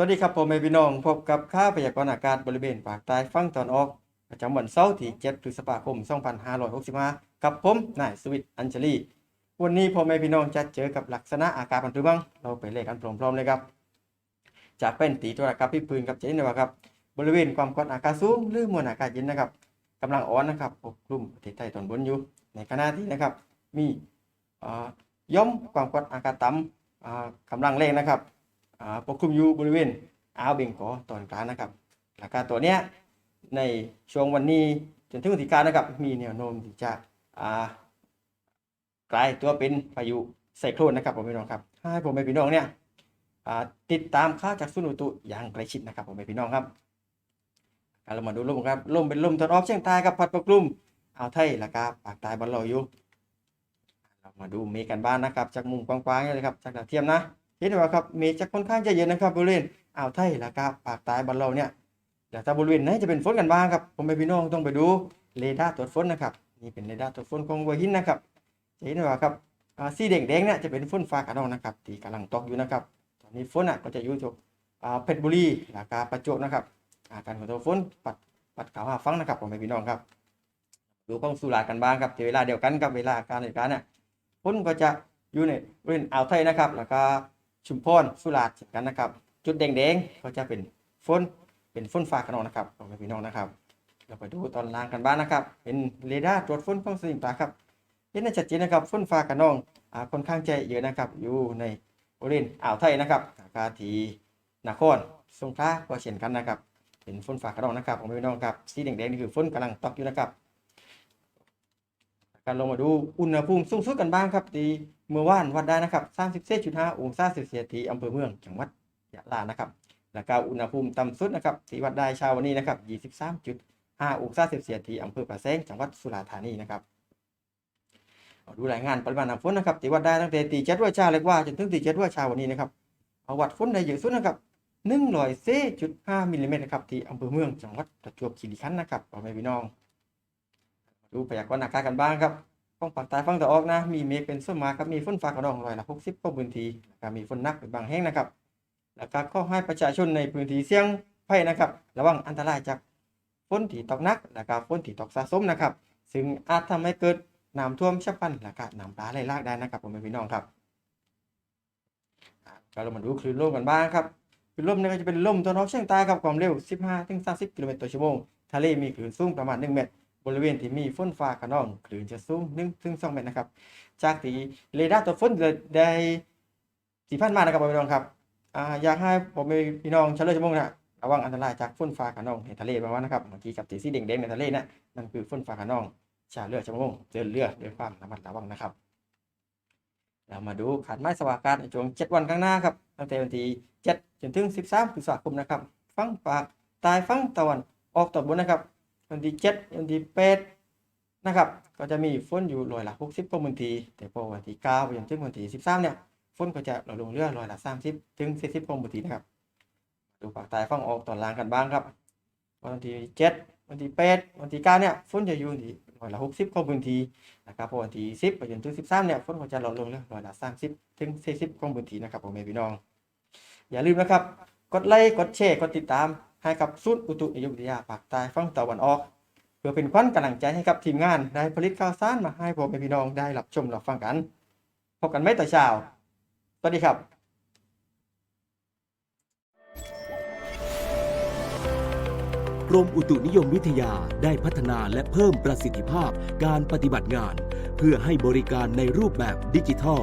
สวัสดีครับผมเอพี่น้องพบกับข้าวพยากรณ์อากาศบริเวณภาคใต้ฝั่งตะวันออก ประจำวันเสาร์ที่7พฤษภาคม 2565 กับผมนายสวิทย์อัญชลี วันนี้พ่อแม่พี่น้องจะเจอกับลักษณะอากาศปันหรือบ้างเราไปเลขกันพร้อมๆเลยครับ จากเป็นตีตัวอากาศพิพื้นกับเจนนะว่าครับบริเวณความกดอากาศสูงหรือมวลอากาศเย็นนะครับกำลังอ่อนนะครับปกคลุมประเทศไทยตอนบนอยู่ในขณะที่นะครับมีย่อมความกดอากาศต่ำอ่ากำลังแรงนะครับ ปกคลุมอยู่บริเวณอ่าวเบงกอตอนกลางนะครับอากาตัวเนี้ยในช่วงวันนี้จนถึงวันที่เก้านะครับมีแนวโน้มที่จะกลายตัวเป็นพายุไซโคลนนะครับผมพี่น้องครับให้ผมเป็นพี่น้องเนี่ยติดตามข่าวจากสุนุตุอย่างใกล้ชิดนะครับผมเป็นพี่น้องครับเรามาดูลมครับลมเป็นลมตะวันออกเฉียงใต้ครับพัดปกคลุมเอาไทยแล้วก็ภาคใต้บ้านเราอยู่เรามาดูเมฆกันบ้างนะครับ จากมุมกว้างๆเลยครับจากดาวเทียมนะ เห็นไหมครับเมฆจะค่อนข้างจะเยอะนะครับบริเวณอ่าวไทยแล้วก็ภาคใต้บ้านเราเนี่ยแต่ถ้าบริเวณไหนจะเป็นฝนกันบ้างครับผมไปพี่น้องต้องไปดูเรดาร์ตรวจฝนนะครับนี่เป็นเรดาร์ตรวจฝนของหัวหินนะครับเห็นไหมครับอ่าสีแดงๆเนี่ยจะเป็นฝนฟ้าขนองนะครับที่กำลังตกอยู่นะครับ ตอนนี้ฝนอะก็จะอยู่ที่เพชรบุรีแล้วก็ประจวบนะครับอาการของตัวฝนปัดปัดขาวหาฟังนะครับผมพี่น้องครับดูข้องสุรากันบ้างครับเวลาเดียวกันกับเวลาการเหตุการณ์เนี่ยฝนก็จะอยู่ในบริเวณอ่าวไทยนะครับ แล้วก็ ชุมพรสุราษฎร์เช่นกันนะครับ จุดแดงๆก็จะเป็นฝนเป็นฝนฟ้าขนองนะครับผมพี่น้องนะครับ เราไปดูตอนล่างกันบ้างนะครับ เป็นเรดาร์ตรวจฝนของสลิมตาครับเห็นได้ชัดเจนนะครับฝนฟ้าขนองอ่าค่อนข้างใจเยอะนะครับอยู่ในบริเวณอ่าวไทยนะครับก็ที่นครสงขลาก็เช่นกันนะครับ เป็นฝนฟ้าขนองนะครับของพี่น้องครับสีแดงๆนี่คือฝนกำลังตกอยู่นะครับ การลงมาดูอุณหภูมิสูงสุดกันบ้างครับที่เมื่อวานวัดได้นะครับ34.5องศาเซลเซียสที่อำเภอเมืองจังหวัดยะลานะครับ แล้วก็อุณหภูมิต่ำสุดนะครับที่วัดได้เช้าวันนี้นะครับ23.5องศาเซลเซียสที่อำเภอป่าแซงจังหวัดสุราษฎร์ธานีนะครับดูรายงานปริมาณน้ำฝนนะครับที่วัดได้ตั้งแต่ตีเจ็ดว่าเช้าเล็กว่าจนถึงตีเจ็ดว่าเช้าวันนี้นะครับเอาวัดฝนได้เยอะสุดนะครับหนึ่งร้อยเซจุดห้ามิลลิเมตรนะครับที่อำเภอเมืองจังหวัดประจวบคีรีขันธ์นะครับพ่อแม่พี่น้อง ดูพยากรณ์อากาศกันบ้างครับ ฝั่งภาคใต้ฝั่งตะออกนะ มีเมฆเป็นส่วนมากครับมีฝนฟ้าขนองร้อยละหกสิบของพื้นที่แล้วก็มีฝนหนักเป็นบางแห่งนะครับ แล้วก็ขอให้ประชาชนในพื้นที่เสี่ยงภัยนะครับ ระวังอันตรายจากฝนที่ตกหนักแล้วก็ฝนที่ตกสะสมนะครับ ซึ่งอาจทำให้เกิดน้ำท่วมฉับพลันและก็น้ำป่าไหลหลากได้นะครับพ่อแม่พี่น้องครับก็เรามาดูคลื่นลมกันบ้างครับคลื่นลมนี่ก็จะเป็นลมตะวันออกเฉียงใต้ครับความเร็ว 15-30 กิโลเมตรต่อชั่วโมงทะเลมีคลื่นสูงประมาณ 1 เมตร บริเวณที่มีฝนฟ้าขนองคลื่นจะสูง1ถึง2เมตรนะครับ จากที่เรดาร์ตัวฝนได้ที่ผ่านมานะครับพี่น้องครับอ่าอยากให้ผมมีพี่น้องชาวเรือชั่วโมงนะระวังอันตรายจากฝนฟ้าขนองในทะเลประมาณนะครับเมื่อกี้กับสีสีแดงๆในทะเลนะนั่นคือฝนฟ้าขนองชาวเรือชั่วโมงเดินเรือด้วยความระมัดระวังนะครับ เรามาดูขาดไม้สวากาศในช่วง7วันข้างหน้าครับตั้งแต่วันที่7จนถึง 13พฤษภาคมนะครับ ฟังปากตายฟังตะวันออกตอนบนนะครับ วันที่7วันที่8นะครับ ก็จะมีฝนอยู่ร้อยละ60ของพื้นทีแต่พอวันที่9ไปจนถึงวันที่13เนี่ยฝนก็จะลดลงเรื่อยร้อยละ30ถึง40ของพื้นทีนะครับ ดูปากตายฟังออกตอนล่างกันบ้างครับ วันที่7วันที่8วันที่9เนี่ยฝนจะอยู่ที่ร้อยละ60ของพื้นที่นะครับพอวันที่10ไปจนถึง13เนี่ยฝนก็จะลดลงแล้วร้อยละ30ถึง40ของพื้นที่นะครับผมแม่พี่น้อง อย่าลืมนะครับ กดไลค์กดแชร์กดติดตาม ให้กับศูนย์อุตุนิยมวิทยาภาคใต้ฝั่งตะวันออก เพื่อเป็นขวัญกำลังใจให้กับทีมงานได้ผลิตข่าวสารมาให้พ่อแม่พี่น้องได้รับชมรับฟังกันพบกันไม่ต่อเช้าสวัสดีครับกรมอุตุนิยมวิทยาได้พัฒนาและเพิ่มประสิทธิภาพการปฏิบัติงาน เพื่อให้บริการในรูปแบบดิจิทัล